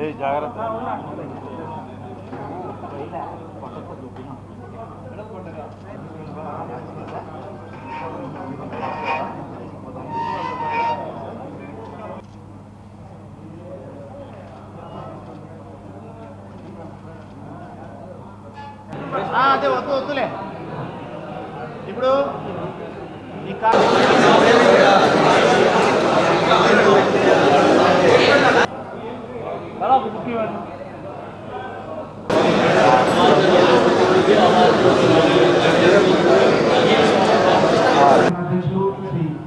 ఏ జాగ్రత్త. అదే వద్దు వద్దులే. ఇప్పుడు ఈ కా అధ్యక్షులు శ్రీ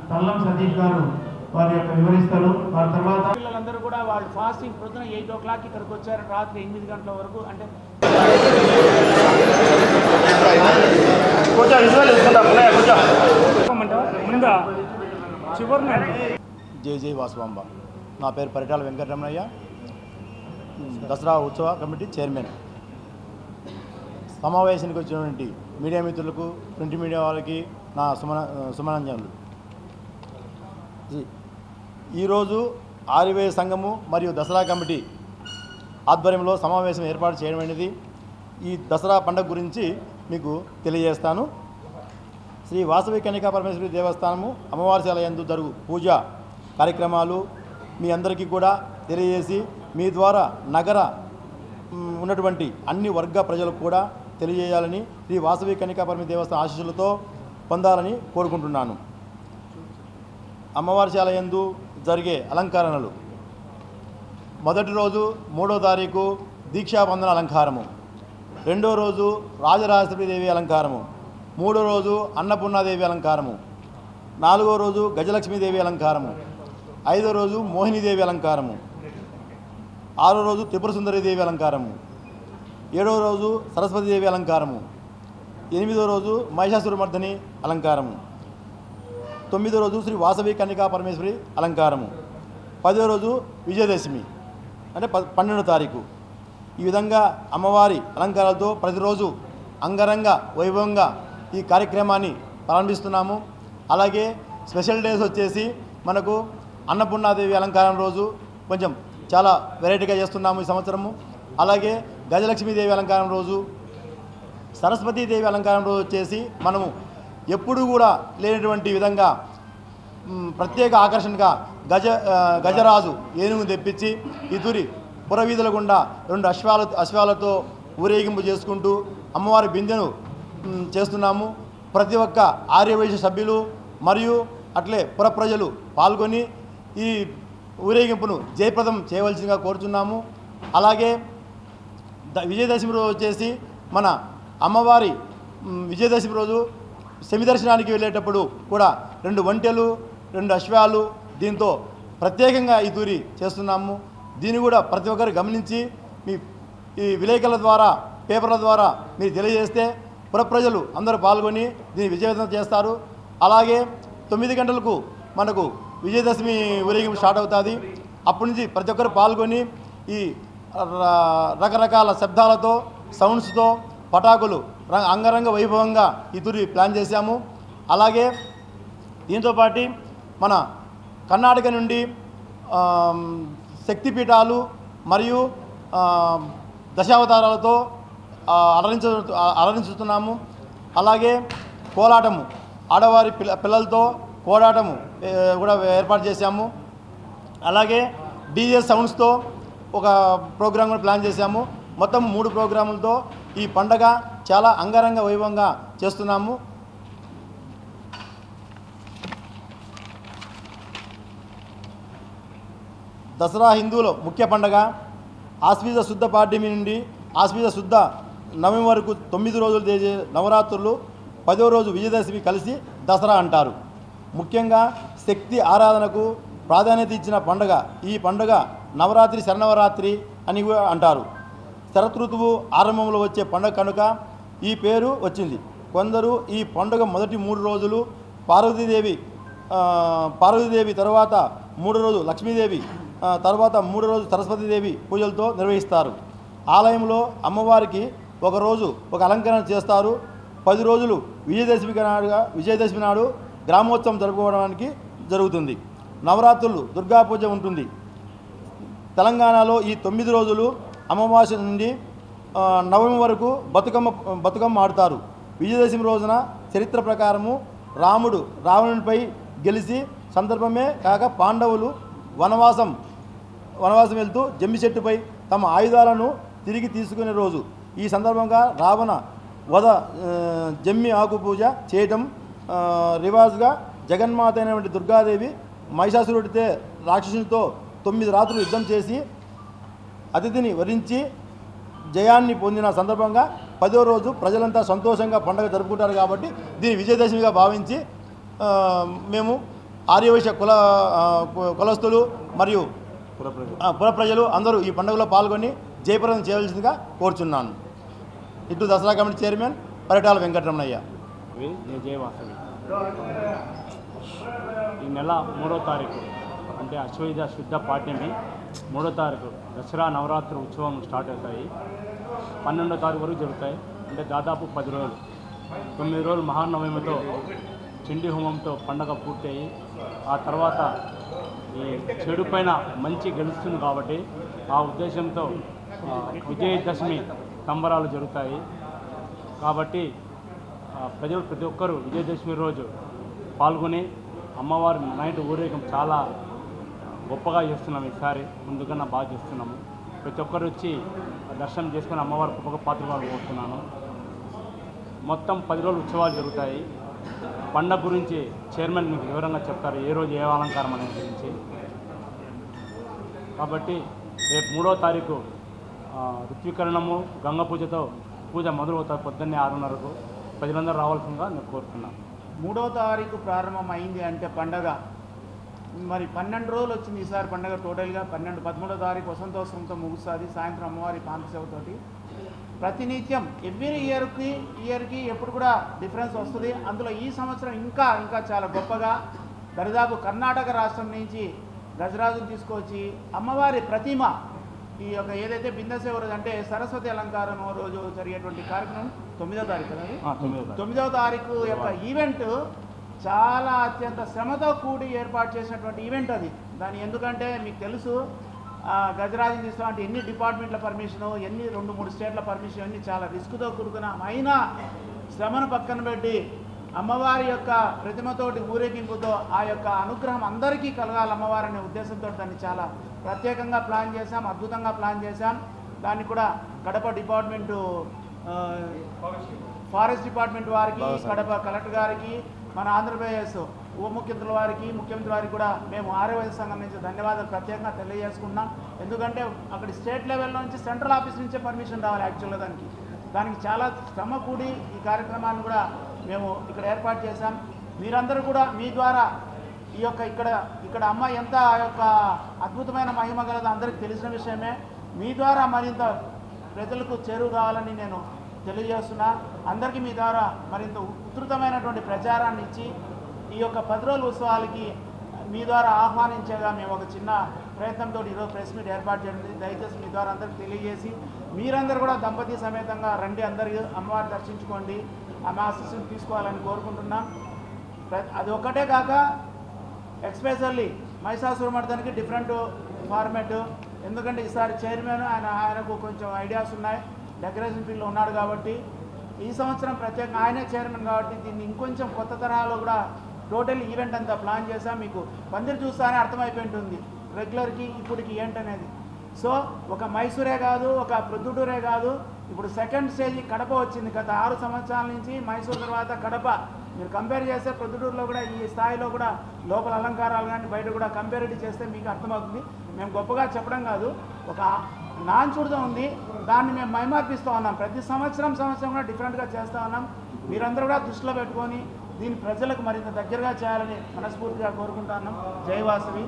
తల్లం సతీష్ గారు వారి యొక్క వివరిస్తారు. వారి తర్వాత పిల్లలందరూ కూడా వాళ్ళు ఫాస్టింగ్ పొద్దున ఎయిట్ ఓ క్లాక్ ఇక్కడికి వచ్చారు. రాత్రి ఎనిమిది గంటల వరకు అంటే జై జై వాసువాంబ నా పేరు పరిటాల వెంకటరమణయ్య. దసరా ఉత్సవ కమిటీ చైర్మన్. సమావేశానికి వచ్చినటువంటి మీడియా మిత్రులకు ప్రింట్ మీడియా వాళ్ళకి నా సుమన సుమనంజనులు. ఈరోజు ఆర్యవేయ సంఘము మరియు దసరా కమిటీ ఆధ్వర్యంలో సమావేశం ఏర్పాటు చేయడం అనేది ఈ దసరా పండుగ గురించి మీకు తెలియజేస్తాను. శ్రీ వాసవి కనికా పరమేశ్వరి దేవస్థానము అమ్మవారి యందు జరుగు పూజ కార్యక్రమాలు మీ అందరికీ కూడా తెలియజేసి మీ ద్వారా నగర ఉన్నటువంటి అన్ని వర్గ ప్రజలకు కూడా తెలియజేయాలని శ్రీ వాసవి కన్యకా పరమేశ్వరి దేవస్థాన ఆశీస్సులతో పొందాలని కోరుకుంటున్నాను. అమ్మవారి యందు జరిగే అలంకరణలు. మొదటి రోజు మూడో తారీఖు దీక్షాబంధన అలంకారము. రెండో రోజు రాజరాజేశ్వరీదేవి అలంకారము. మూడో రోజు అన్నపూర్ణాదేవి అలంకారము. నాలుగో రోజు గజలక్ష్మీదేవి అలంకారము. ఐదో రోజు మోహినీదేవి అలంకారము. ఆరో రోజు త్రిపుర సుందరీదేవి అలంకారము. ఏడవ రోజు సరస్వతీదేవి అలంకారము. ఎనిమిదో రోజు మహిషాసురమర్దని అలంకారము. తొమ్మిదో రోజు శ్రీ వాసవి కన్యకా పరమేశ్వరి అలంకారము. పదో రోజు విజయదశమి అంటే ప పన్నెండో తారీఖు. ఈ విధంగా అమ్మవారి అలంకారాలతో ప్రతిరోజు అంగరంగ వైభవంగా ఈ కార్యక్రమాన్ని ప్రారంభిస్తున్నాము. అలాగే స్పెషల్ డేస్ వచ్చేసి మనకు అన్నపూర్ణాదేవి అలంకారం రోజు కొంచెం చాలా వెరైటీగా చేస్తున్నాము ఈ సంవత్సరము. అలాగే గజలక్ష్మీదేవి అలంకారం రోజు సరస్వతీదేవి అలంకారం రోజు వచ్చేసి మనము ఎప్పుడూ కూడా లేనటువంటి విధంగా ప్రత్యేక ఆకర్షణగా గజ గజరాజు ఏనుగు తెప్పించి ఇతురి పురవీధుల గుండా రెండు అశ్వాల అశ్వాలతో ఊరేగింపు చేసుకుంటూ అమ్మవారి బిందెను చేస్తున్నాము. ప్రతి ఒక్క ఆర్యవైశ్య సభ్యులు మరియు అట్లే పుర ప్రజలు పాల్గొని ఈ ఊరేగింపును జయప్రదం చేయవలసిందిగా కోరుచున్నాము. అలాగే విజయదశమి రోజు వచ్చేసి మన అమ్మవారి విజయదశమి రోజు శమి దర్శనానికి వెళ్ళేటప్పుడు కూడా రెండు ఒంటెలు రెండు అశ్వాలు దీంతో ప్రత్యేకంగా ఈ తూరి చేస్తున్నాము. దీన్ని కూడా ప్రతి ఒక్కరు గమనించి మీ ఈ విలేకరుల ద్వారా పేపర్ల ద్వారా మీరు తెలియజేస్తే పురప్రజలు అందరూ పాల్గొని దీన్ని విజయవంతం చేస్తారు. అలాగే తొమ్మిది గంటలకు మనకు విజయదశమి ఊరేగింపు స్టార్ట్ అవుతుంది. అప్పటి నుంచి ప్రతి ఒక్కరు పాల్గొని ఈ రకరకాల శబ్దాలతో సౌండ్స్తో పటాకులు అంగరంగ వైభవంగా ఈ తూరి ప్లాన్ చేశాము. అలాగే దీంతోపాటు మన కర్ణాటక నుండి శక్తిపీఠాలు మరియు దశావతారాలతో అలరించ అలరించుతున్నాము. అలాగే కోలాటము ఆడవారి పిల్ల పిల్లలతో పోరాటం కూడా ఏర్పాటు చేశాము. అలాగే డీజే సౌండ్స్తో ఒక ప్రోగ్రామ్ కూడా ప్లాన్ చేశాము. మొత్తం మూడు ప్రోగ్రాములతో ఈ పండగ చాలా అంగరంగ వైభవంగా చేస్తున్నాము. దసరా హిందువుల ముఖ్య పండగ. ఆశ్వీజ శుద్ధ పాడ్యమి నుండి ఆశ్వీజ శుద్ధ నవమి వరకు తొమ్మిది రోజులు చేసే నవరాత్రులు పదో రోజు విజయదశమి కలిసి దసరా అంటారు. ముఖ్యంగా శక్తి ఆరాధనకు ప్రాధాన్యత ఇచ్చిన పండుగ ఈ పండుగ నవరాత్రి శరణవరాత్రి అని అంటారు. శరతృతువు ఆరంభంలో వచ్చే పండుగ కనుక ఈ పేరు వచ్చింది. కొందరు ఈ పండుగ మొదటి మూడు రోజులు పార్వతీదేవి పార్వతీదేవి తర్వాత మూడు రోజు లక్ష్మీదేవి తర్వాత మూడో రోజు సరస్వతీదేవి పూజలతో నిర్వహిస్తారు. ఆలయంలో అమ్మవారికి ఒకరోజు ఒక అలంకరణ చేస్తారు. పది రోజులు విజయదశమి నాడుగా విజయదశమి నాడు గ్రామోత్సవం జరుపుకోవడానికి జరుగుతుంది. నవరాత్రులు దుర్గా పూజ ఉంటుంది. తెలంగాణలో ఈ తొమ్మిది రోజులు అమావాస్య నుండి నవమి వరకు బతుకమ్మ బతుకమ్మ ఆడతారు. విజయదశమి రోజున చరిత్ర ప్రకారము రాముడు రావణునిపై గెలిచి సందర్భమే కాక పాండవులు వనవాసం వనవాసం వెళ్తూ జమ్మి చెట్టుపై తమ ఆయుధాలను తిరిగి తీసుకునే రోజు. ఈ సందర్భంగా రావణ వధ జమ్మి ఆకు పూజ చేయటం రివాజ్గా జగన్మాత అయినటువంటి దుర్గాదేవి మహిషాసురుడితే రాక్షసునితో తొమ్మిది రాత్రులు యుద్ధం చేసి అతిథిని వరించి జయాన్ని పొందిన సందర్భంగా పదో రోజు ప్రజలంతా సంతోషంగా పండుగ జరుపుకుంటారు కాబట్టి దీన్ని విజయదశమిగా భావించి మేము ఆర్యవైశ్య కుల కులస్థులు కులస్తులు మరియు కుల ప్రజలు అందరూ ఈ పండుగలో పాల్గొని జయప్రదం చేయవలసిందిగా కోరుచున్నాను. ఇటు దసరా కమిటీ చైర్మన్ పరిటాల వెంకటరమణయ్య. నేను ఈ నెల మూడో తారీఖు అంటే అశ్వయుధ శుద్ధ పాఠ్యమి మూడో తారీఖు దసరా నవరాత్రి ఉత్సవం స్టార్ట్ అవుతాయి. పన్నెండో తారీఖు వరకు జరుగుతాయి. అంటే దాదాపు పది రోజులు. తొమ్మిది రోజులు మహానవమితో చండీ హోమంతో పండగ పూర్తయి ఆ తర్వాత ఈ చెడు పైన మంచి గెలుస్తుంది కాబట్టి ఆ ఉద్దేశంతో విజయదశమి సంబరాలు జరుగుతాయి. కాబట్టి ప్రజలు ప్రతి ఒక్కరూ విజయదశమి రోజు పాల్గొని అమ్మవారి నైట్ ఊరేగం చాలా గొప్పగా చేస్తున్నాం ఈసారి ముందుకన్నా బాగా చేస్తున్నాము. ప్రతి ఒక్కరు వచ్చి దర్శనం చేసుకుని అమ్మవారి గొప్పగా పాత్రలు కోరుతున్నాను మొత్తం పది రోజులు ఉత్సవాలు జరుగుతాయి. పండగ గురించి చైర్మన్ మీకు వివరంగా చెప్తారు ఏ రోజు ఏ అలంకారం అనేది గురించి. కాబట్టి రేపు మూడో తారీఖు ఆ, ఋత్వీకరణము గంగ పూజతో పూజ మొదలవుతారు పొద్దున్నే ఆరున్నరకు. ప్రజలందరూ రావాల్సిందిగా నేను కోరుతున్నాను. మూడో తారీఖు ప్రారంభం అయింది అంటే పండగ. మరి పన్నెండు రోజులు వచ్చింది ఈసారి పండగ టోటల్గా. పన్నెండు పదమూడో తారీఖు వసంతోత్సవంతో ముగుస్తుంది. సాయంత్రం అమ్మవారి పాంతసేవతోటి ప్రతినిత్యం ఎవ్రీ ఇయర్కి ఇయర్కి ఎప్పుడు కూడా డిఫరెన్స్ వస్తుంది. అందులో ఈ సంవత్సరం ఇంకా ఇంకా చాలా గొప్పగా. దరిదాపు కర్ణాటక రాష్ట్రం నుంచి గజరాజును తీసుకొచ్చి అమ్మవారి ప్రతిమ ఈ యొక్క ఏదైతే బిందసేవ రోజు అంటే సరస్వతి అలంకారం రోజు జరిగేటువంటి కార్యక్రమం తొమ్మిదో తారీఖు కదా. తొమ్మిదవ తారీఖు. యొక్క ఈవెంట్ చాలా అత్యంత శ్రమతో కూడి ఏర్పాటు చేసినటువంటి ఈవెంట్ అది. దాని ఎందుకంటే మీకు తెలుసు గజరాజు అంటే ఎన్ని డిపార్ట్మెంట్ల పర్మిషను ఎన్ని రెండు మూడు స్టేట్ల పర్మిషన్ అన్ని చాలా రిస్క్తో కూడుకున్న అయినా శ్రమను పక్కన పెట్టి అమ్మవారి యొక్క ప్రతిమతోటి ఊరేగింపుతో ఆ యొక్క అనుగ్రహం అందరికీ కలగాలి అమ్మవారి అనే ఉద్దేశంతో దాన్ని చాలా ప్రత్యేకంగా ప్లాన్ చేశాం అద్భుతంగా ప్లాన్ చేశాం. దాన్ని కూడా కడప డిపార్ట్మెంటు ఫారెస్ట్ డిపార్ట్మెంట్ వారికి కడప కలెక్టర్ గారికి మన ఆంధ్రప్రదేశ్ ఉప ముఖ్యమంత్రుల వారికి ముఖ్యమంత్రి వారికి కూడా మేము ఆర్యవైద్య సంఘం నుంచి ధన్యవాదాలు ప్రత్యేకంగా తెలియజేసుకుంటున్నాం. ఎందుకంటే అక్కడ స్టేట్ లెవెల్ నుంచి సెంట్రల్ ఆఫీస్ నుంచే పర్మిషన్ రావాలి యాక్చువల్గా దానికి. దానికి చాలా శ్రమ కూడి ఈ కార్యక్రమాన్ని కూడా మేము ఇక్కడ ఏర్పాటు చేశాం. మీరందరూ కూడా మీ ద్వారా ఈ యొక్క ఇక్కడ ఇక్కడ అమ్మ ఎంత ఆ యొక్క అద్భుతమైన మహిమ గలదో అందరికీ తెలిసిన విషయమే. మీ ద్వారా మరింత ప్రజలకు చేరువు కావాలని నేను తెలియజేస్తున్నా. అందరికీ మీ ద్వారా మరింత ఉధృతమైనటువంటి ప్రచారాన్ని ఇచ్చి ఈ యొక్క పది రోజుల ఉత్సవాలకి మీ ద్వారా ఆహ్వానించేగా మేము ఒక చిన్న ప్రయత్నంతో ఈరోజు ప్రెస్ మీట్ ఏర్పాటు చేయండి దయచేసి మీ ద్వారా అందరికీ తెలియజేసి మీరందరూ కూడా దంపతి సమేతంగా రండి అందరికీ అమ్మవారు దర్శించుకోండి. ఆమె ఆశీస్సులు తీసుకోవాలని కోరుకుంటున్నాం. ప్ర- అది ఒక్కటే కాక ఎక్స్పెషల్లీ మహిషాసురమర్దనికి డిఫరెంట్ ఫార్మాట్. ఎందుకంటే ఈసారి చైర్మన్ ఆయన ఆయనకు కొంచెం ఐడియాస్ ఉన్నాయి. డెకరేషన్ ఫీల్డ్లో ఉన్నాడు కాబట్టి ఈ సంవత్సరం ప్రత్యేకంగా ఆయనే చైర్మన్ కాబట్టి దీన్ని ఇంకొంచెం కొత్త తరహాలో కూడా టోటల్ ఈవెంట్ అంతా ప్లాన్ చేసాం మీకు పందిరి చూస్తానే అర్థమైపోయి ఉంటుంది. రెగ్యులర్కి ఇప్పటికి ఏంటనేది సో ఒక మైసూరే కాదు ఒక ప్రొద్దుటూరే కాదు. ఇప్పుడు సెకండ్ స్టేజ్ కడప వచ్చింది. గత ఆరు సంవత్సరాల నుంచి మైసూర్ తర్వాత కడప మీరు కంపేర్ చేస్తే ప్రొద్దుటూరులో కూడా ఈ స్థాయిలో కూడా లోపల అలంకారాలు కానీ బయట కూడా కంపేరిటీ చేస్తే మీకు అర్థమవుతుంది. మేము గొప్పగా చెప్పడం కాదు. ఒక నాన్చుడుతో ఉంది. దాన్ని మేము మైమార్పిస్తూ ఉన్నాం. ప్రతి సంవత్సరం సంవత్సరం కూడా డిఫరెంట్గా చేస్తూ ఉన్నాం. మీరందరూ కూడా దృష్టిలో పెట్టుకొని దీన్ని ప్రజలకు మరింత దగ్గరగా చేయాలని మనస్ఫూర్తిగా కోరుకుంటున్నాం జైవాసవి